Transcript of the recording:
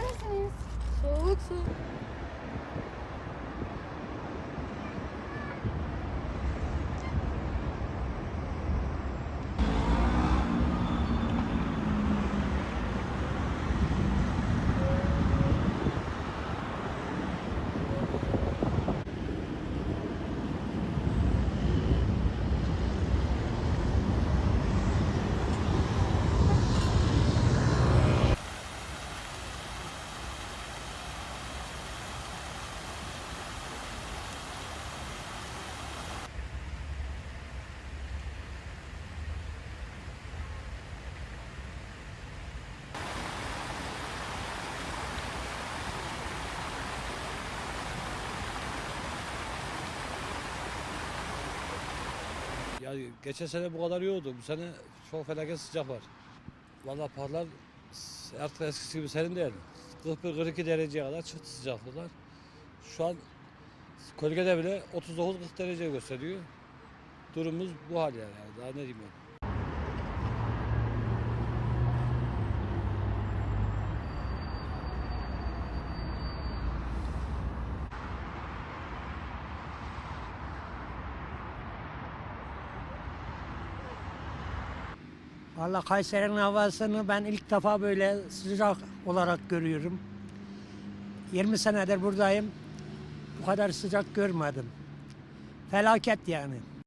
misiniz? Soğuk su. Ya geçen sene bu kadar yoğdu. Bu sene çok felaket sıcak var. Vallahi parlar artık eskisi gibi serin değil. 41-42 dereceye kadar çıktı sıcaklıklar. Şu an Kolgede bile 39-40 derece gösteriyor. Durumumuz bu hal yani. Daha ne diyeyim ben. Valla Kayseri'nin havasını ben ilk defa böyle sıcak olarak görüyorum. 20 senedir buradayım. Bu kadar sıcak görmedim. Felaket yani.